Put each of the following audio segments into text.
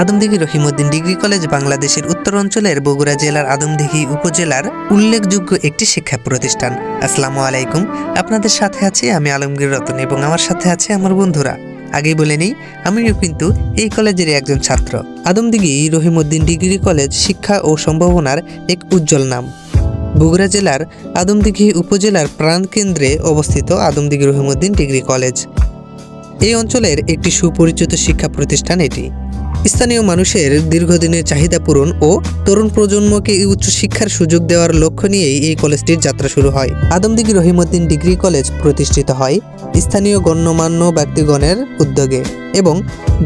Adamdighi Rahimuddin degree college বাংলাদেশের উত্তর অঞ্চলের বগুড়া জেলার আদমদিঘি উপজেলার উল্লেখযোগ্য একটি শিক্ষা প্রতিষ্ঠান। আসসালামু আলাইকুম। আপনাদের সাথে আছি আমি আলমগীর রতন এবং আমার সাথে আছে আমার বন্ধুরা। আগেই বলে নিই, আমিও কিন্তু এই কলেজেরই একজন ছাত্র। আদমদিঘি রহিমউদ্দিন ডিগ্রি কলেজ শিক্ষা ও সম্ভাবনার এক উজ্জ্বল নাম। বগুড়া জেলার আদমদিঘি উপজেলার প্রাণকেন্দ্রে অবস্থিত আদমদিঘি রহিমউদ্দিন ডিগ্রি কলেজ। এই অঞ্চলের একটি সুপরিচিত শিক্ষা প্রতিষ্ঠান এটি। স্থানীয় মানুষের দীর্ঘদিনের চাহিদা পূরণ ও তরুণ প্রজন্মকে উচ্চশিক্ষার সুযোগ দেওয়ার লক্ষ্য নিয়েই এই কলেজটির যাত্রা শুরু হয়। আদমদিঘি রহিমউদ্দিন ডিগ্রি কলেজ প্রতিষ্ঠিত হয় স্থানীয় গণ্যমান্য ব্যক্তিগণের উদ্যোগে এবং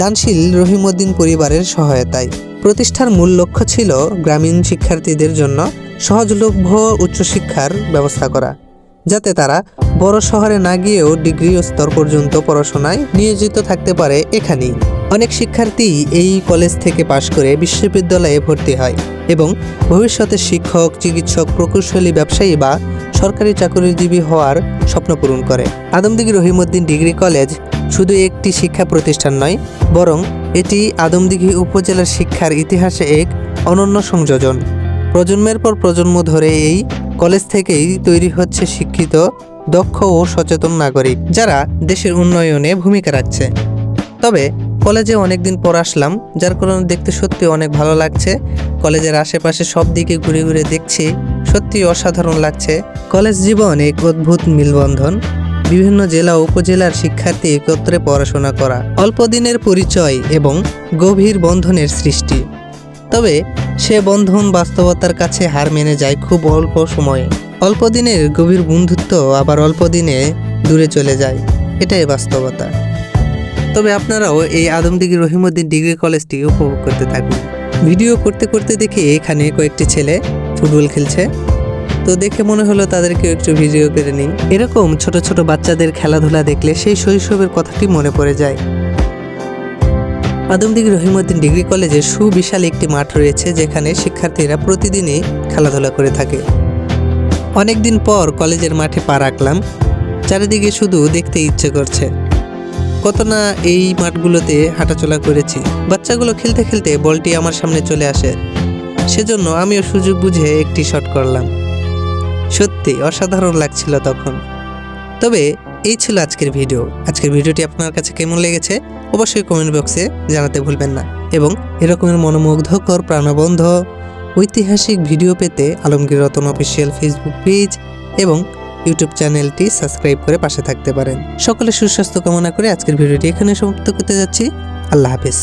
দানশীল রহিমউদ্দিন পরিবারের সহায়তায়। প্রতিষ্ঠার মূল লক্ষ্য ছিল গ্রামীণ শিক্ষার্থীদের জন্য সহজলভ্য উচ্চশিক্ষার ব্যবস্থা করা, যাতে তারা বড় শহরে না গিয়েও ডিগ্রি স্তর পর্যন্ত পড়াশোনায় নিয়োজিত থাকতে পারে এখানেই। অনেক শিক্ষার্থী এই কলেজ থেকে পাশ করে বিশ্ববিদ্যালয়ে ভর্তি হয় এবং ভবিষ্যতে শিক্ষক, চিকিৎসক, প্রকৌশলী, ব্যবসায়ী বা সরকারি চাকরিজীবী হওয়ার স্বপ্ন পূরণ করে। আদমদিঘি রহিমউদ্দিন ডিগ্রি কলেজ শুধু একটি শিক্ষা প্রতিষ্ঠান নয়, বরং এটি আদমদিঘি উপজেলার শিক্ষার ইতিহাসে এক অনন্য সংযোজন। প্রজন্মের পর প্রজন্ম ধরে এই কলেজ থেকেই তৈরি হচ্ছে শিক্ষিত, দক্ষ ও সচেতন নাগরিক, যারা দেশের উন্নয়নে ভূমিকা রাখছে। তবে কলেজে অনেকদিন পর আসলাম, যার কারণে দেখতে সত্যি অনেক ভালো লাগছে। কলেজের আশেপাশে সব দিকে ঘুরে ঘুরে দেখছি সত্যি অসাধারণ লাগছে। কলেজ জীবন এক অদ্ভুত মিলবন্ধন। বিভিন্ন জেলা উপজেলার শিক্ষার্থী একত্রে পড়াশোনা করা, অল্প দিনের পরিচয় এবং গভীর বন্ধনের সৃষ্টি। তবে সে বন্ধন বাস্তবতার কাছে হার মেনে যায় খুব অল্প সময়ে। অল্প দিনের গভীর বন্ধুত্ব আবার অল্প দিনে দূরে চলে যায়। এটাই বাস্তবতা। তবে আপনারাও এই আদমদিঘি রহিমউদ্দিন ডিগ্রি কলেজটি উপভোগ করতে থাকুন। ভিডিও করতে করতে দেখি এখানে কয়েকটি ছেলে ফুটবল খেলছে। তো দেখে মনে হলো তাদেরকে একটু ভিডিও করে নিই। এরকম ছোট ছোট বাচ্চাদের খেলাধুলা দেখলে সেই শৈশবের কথাটি মনে পড়ে যায়। আদমদিঘি রহিমউদ্দিন ডিগ্রি কলেজে সুবিশাল একটি মাঠ রয়েছে যেখানে শিক্ষার্থীরা প্রতিদিনই খেলাধুলা করে থাকে। অনেকদিন পর কলেজের মাঠে পা রাখলাম। চারিদিকে শুধু দেখতে ইচ্ছে করছে। কত না এই মাঠগুলোতে হাঁটাচলা করেছি। বাচ্চাগুলো খেলতে খেলতে বলটি আমার সামনে চলে আসে। সেজন্য আমিও সুযোগ বুঝে একটি শট করলাম। সত্যি অসাধারণ লাগছিল তখন। তবে এই ছিল আজকের ভিডিও আজকের ভিডিওটি আপনার কাছে কেমন লেগেছে অবশ্যই কমেন্ট বক্সে জানাতে ভুলবেন না। এবং এরকমের মনোমুগ্ধকর প্রাণবন্ধ, ঐতিহাসিক ভিডিও পেতে Alamgir Ratan official Facebook page এবং ইউটিউব চ্যানেলটি সাবস্ক্রাইব করে পাশে থাকতে পারেন। সকলে সুস্বাস্থ্য কামনা করে আজকের ভিডিওটি এখানে সমাপ্ত করতে যাচ্ছি। আল্লাহ হাফেজ।